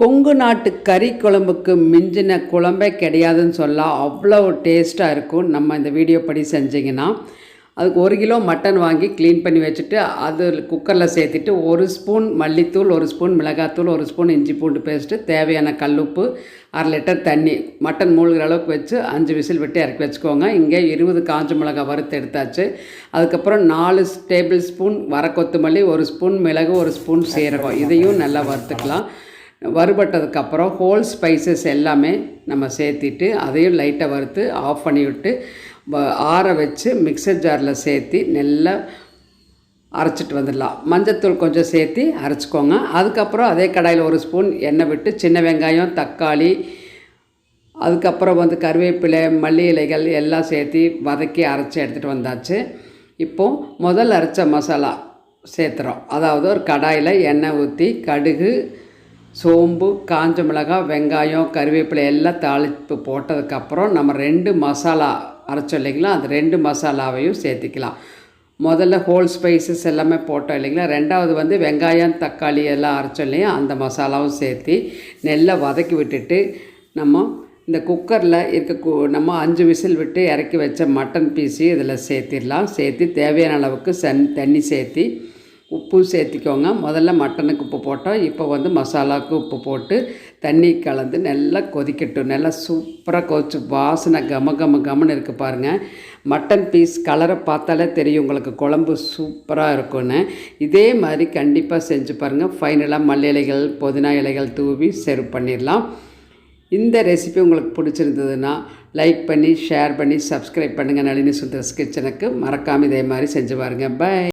கொங்கு நாட்டு கறி குழம்புக்கு மிஞ்சின குழம்பே கிடையாதுன்னு சொல்லலாம் அவ்வளோ டேஸ்ட்டாக இருக்கும். நம்ம இந்த வீடியோ படி செஞ்சிங்கன்னா அதுக்கு ஒரு கிலோ மட்டன் வாங்கி க்ளீன் பண்ணி வச்சுட்டு அது குக்கரில் சேர்த்துட்டு ஒரு ஸ்பூன் மல்லித்தூள் ஒரு ஸ்பூன் மிளகாத்தூள் ஒரு ஸ்பூன் இஞ்சி பூண்டு பேஸ்ட்டு தேவையான கல்லுப்பு அரை லிட்டர் தண்ணி மட்டன் மூழ்கிற அளவுக்கு வச்சு அஞ்சு விசில் விட்டு இறக்கி வச்சுக்கோங்க. இங்கே இருபது காஞ்ச மிளகாய் வறுத்து எடுத்தாச்சு. அதுக்கப்புறம் நாலு டேபிள் ஸ்பூன் வர கொத்தமல்லி ஒரு ஸ்பூன் மிளகு ஒரு ஸ்பூன் சீரகம். இதையும் நல்லா வறுத்துக்கலாம். வறுபட்டதுக்கப்புறம் ஹோல் ஸ்பைசஸ் எல்லாமே நம்ம சேர்த்திட்டு அதையும் லைட்டாக வறுத்து ஆஃப் பண்ணி விட்டு வ- ஆற வச்சு மிக்சர் ஜாரில் சேர்த்து நல்லா அரைச்சிட்டு வந்துடலாம். மஞ்சத்தூள் கொஞ்சம் சேர்த்து அரைச்சிக்கோங்க. அதுக்கப்புறம் அதே கடாயில் ஒரு ஸ்பூன் எண்ணெய் விட்டு சின்ன வெங்காயம் தக்காளி அதுக்கப்புறம் வந்து கருவேப்பிலை மல்லி இலைகள் எல்லாம் சேர்த்து வதக்கி அரைச்சி எடுத்துகிட்டு வந்தாச்சு. இப்போது முதல் அரைச்ச மசாலா சேர்த்துறோம். அதாவது ஒரு கடாயில் எண்ணெய் ஊற்றி கடுகு சோம்பு காஞ்ச மிளகாய் வெங்காயம் கருவேப்பிலை எல்லாம் தாளிப்பு போட்டதுக்கப்புறம் நம்ம ரெண்டு மசாலா அரைச்சோம் இல்லைங்களா? அந்த ரெண்டு மசாலாவையும் சேர்த்திக்கலாம். முதல்ல ஹோல் ஸ்பைசஸ் எல்லாமே போட்டோம் இல்லைங்களா? ரெண்டாவது வந்து வெங்காயம் தக்காளி எல்லாம் அரைச்சோம் இல்லையா? அந்த மசாலாவும் சேர்த்து நல்லா வதக்கி விட்டுட்டு நம்ம இந்த குக்கரில் இருக்க கு நம்ம அஞ்சு விசில் விட்டு இறக்கி வச்ச மட்டன் பீஸு இதில் சேர்த்திடலாம். சேர்த்து தேவையான அளவுக்கு சன் தண்ணி சேர்த்து உப்பு சேர்த்திக்கோங்க. முதல்ல மட்டனுக்கு உப்பு போட்டோம். இப்போ வந்து மசாலாவுக்கு உப்பு போட்டு தண்ணி கலந்து நல்லா கொதிக்கட்டும். நல்லா சூப்பராக கொதிச்சு வாசனை கம கம கமன்னு இருக்குது பாருங்கள் மட்டன் பீஸ் கலரை பார்த்தாலே தெரியும் உங்களுக்கு குழம்பு சூப்பராக இருக்கும்னு. இதே மாதிரி கண்டிப்பாக செஞ்சு பாருங்கள் ஃபைனலாக மல்லி இலைகள் புதினா இலைகள் தூவி சர்வ் பண்ணிடலாம். இந்த ரெசிபி உங்களுக்கு பிடிச்சிருந்ததுன்னா லைக் பண்ணி ஷேர் பண்ணி சப்ஸ்கிரைப் பண்ணுங்கள் நளினி சுந்தர்ஸ் கிச்சனுக்கு மறக்காமல் இதே மாதிரி செஞ்சு பாருங்கள் பை